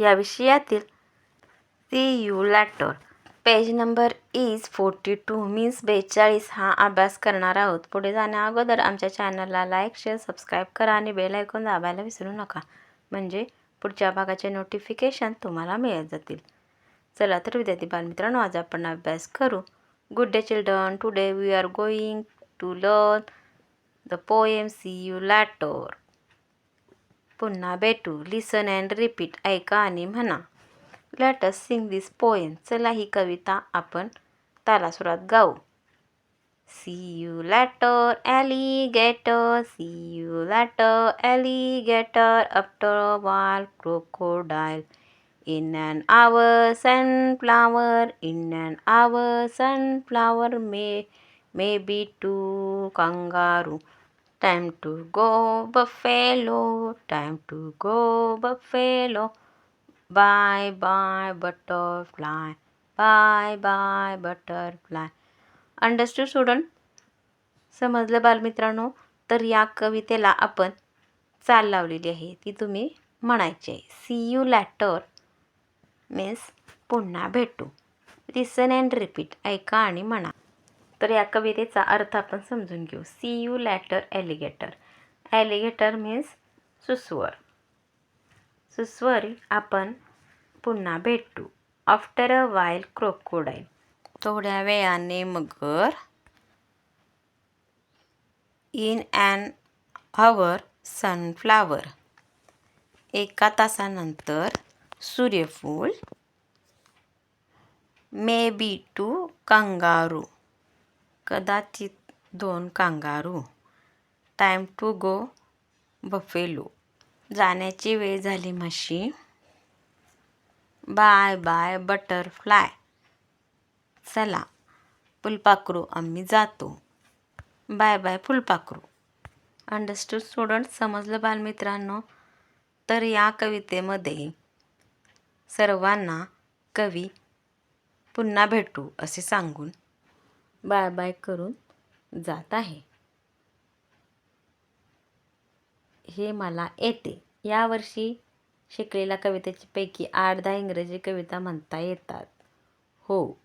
या विषयातील see you later. Page number is forty two. Means बेचाळीस हा अभ्यास करणार आहोत. पुढे जाण्या अगोदर आमच्या चॅनलला लाईक शेअर सबस्क्राईब करा आणि बेल ऐकून दाबायला विसरू नका. म्हणजे पुढच्या भागाचे नोटिफिकेशन तुम्हाला मिळत जातील. चला तर विद्यार्थी बालमित्रांनो आज आपण अभ्यास करू. Good day children today we are going to learn the poem see you later. पुन्हा भेटू. लिसन अँड रिपीट ऐका आणि म्हणा. Let us sing this poem चला ही कविता आपण तालासुरात गाऊ. See you later alligator see you later alligator after while crocodile. In an hour sunflower. In an hour sunflower may maybe two kangaroo. Time to go buffalo time to go buffalo bye bye butterfly bye bye butterfly understood student समजलं बालमित्रांनो? तर या कवितेला आपण चाल लावलेली आहे. ती तुम्ही म्हणायची आहे. सी यू लॅटर मीन्स पुन्हा भेटू. लिसन अँड रिपीट ऐका आणि म्हणा. तर या कवितेचा अर्थ आपण समजून घेऊ. See you later alligator alligator means सुस्वर. सुस्वर आपण पुन्हा भेटू. आफ्टर अ वाईल क्रोकोडाईल थोड्या वेळाने मगर इन ॲन हवर सनफ्लावर एका तासानंतर सूर्यफूल मे बी टू कांगारू कदाचित दोन kangaroo. Time to go buffalo जाण्याची वेळ झाली म्हशी. बाय बाय बटरफ्लाय चला फुलपाखरू आम्ही जातो. बाय बाय फुलपाखरू. अंडरस्टूड स्टुडंट समजलं बालमित्रांनो? तर या कवितेमध्ये सर्वांना कवी पुन्हा भेटू असे सांगून बाय बाय करून जात आहे. हे मला येते. यावर्षी शिकलेल्या कवितेची आठ दहा इंग्रजी कविता म्हणता येतात. हो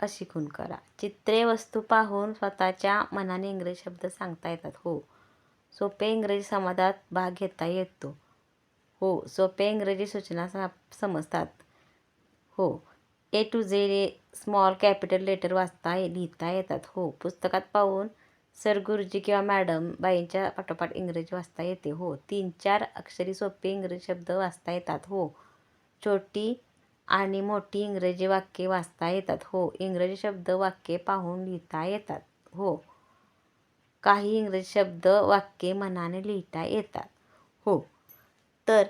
अशी खून करा. चित्रे वस्तू पाहून स्वतःच्या मनाने इंग्रजी शब्द सांगता येतात. हो सोपे इंग्रजी संवादात भाग घेता येतो. हो सोपे इंग्रजी सूचना समजतात. हो A to Z small capital letter वाचता लिहिता येतात. हो पुस्तकात पाहून सर गुरुजी किंवा मॅडम बाईंच्या पाठोपाठ इंग्रजी वाचता येते. हो तीन चार अक्षरी सोपे इंग्रजी शब्द वाचता येतात. हो छोटी आणि मोठी इंग्रजी वाक्ये वाचता येतात. हो इंग्रजी शब्द वाक्ये पाहून लिहिता येतात. हो काही इंग्रजी शब्द वाक्ये मनाने लिहिता येतात. हो तर